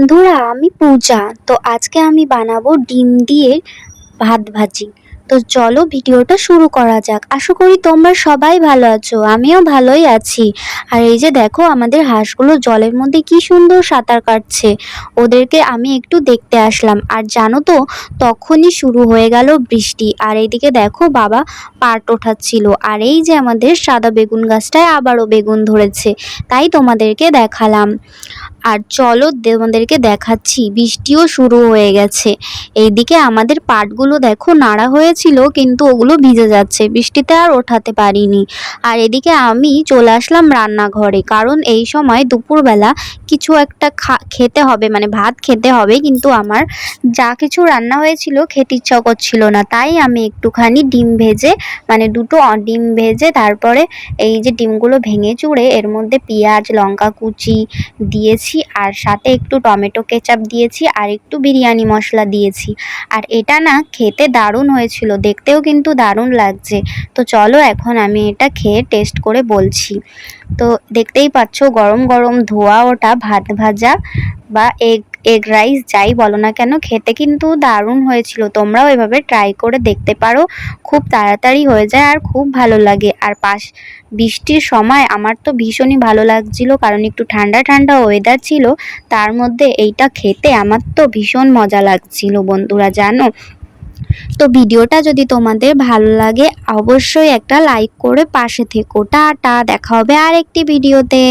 বন্ধুরা আমি পূজা। তো আজকে আমি বানাবো ডিম দিয়ে ভাত ভাজি। তো চলো ভিডিওটা শুরু করা যাক। আশা করি তোমরা সবাই ভালো আছো, আমিও ভালোই আছি। আর এই যে দেখো, আমাদের হাঁসগুলো জলের মধ্যে কি সুন্দর সাঁতার কাটছে। ওদেরকে আমি একটু দেখতে আসলাম। আর জানো তো, তখনই শুরু হয়ে গেল বৃষ্টি। আর এইদিকে দেখো, বাবা পাট ওঠাচ্ছিল। আর এই যে আমাদের সাদা বেগুন গাছটায় আবারও বেগুন ধরেছে। তাই তোমাদেরকে দেখালাম। আর চলো তোমাদেরকে দেখাচ্ছি, বৃষ্টিও শুরু হয়ে গেছে। এইদিকে আমাদের পাটগুলো দেখো, নাড়া হয়েছিল কিন্তু ওগুলো ভিজে যাচ্ছে। বৃষ্টিতে আর ওঠাতে পারিনি। আর এদিকে আমি চলে আসলাম রান্নাঘরে, কারণ এই সময় দুপুরবেলা কিছু একটা খেতে হবে মানে ভাত খেতে হবে, কিন্তু আমার যা কিছু রান্না হয়েছিল খেতে ইচ্ছা করছিল না। তাই আমি একটুখানি ডিম ভেজে মানে দুটো ডিম ভেজে, তারপরে এই যে ডিমগুলো ভেঙে চুড়ে, এর মধ্যে পেঁয়াজ, লঙ্কা কুচি দিয়েছি, আর সাথে একটু টমেটো কেচাপ দিয়েছি, আর একটু বিরিয়ানি মশলা দিয়েছি। আর এটা না খেতে দারুণ হয়েছিল। দেখতেও কিন্তু দারুণ লাগছে। তো চলো এখন আমি এটা খেয়ে টেস্ট করে বলছি। তো দেখতেই পাচ্ছ গরম গরম ধোয়া ওটা, ভাত ভাজা বা এগ এগ রাইস যাই বলো না কেন, খেতে কিন্তু দারুণ হয়েছিল। তোমরাও এভাবে ট্রাই করে দেখতে পারো। খুব তাড়াতাড়ি হয়ে যায় আর খুব ভালো লাগে। আর পাশ, বৃষ্টির সময় আমার তো ভীষণই ভালো লাগছিল কারণ একটু ঠান্ডা ঠান্ডা ওয়েদার ছিল। তার মধ্যে এইটা খেতে আমার তো ভীষণ মজা লাগছিল বন্ধুরা, জানো? তো ভিডিওটা যদি তোমাদের ভালো লাগে, অবশ্যই একটা লাইক করে পাশে থেকো। টাটা, দেখা হবে আর একটি ভিডিওতে।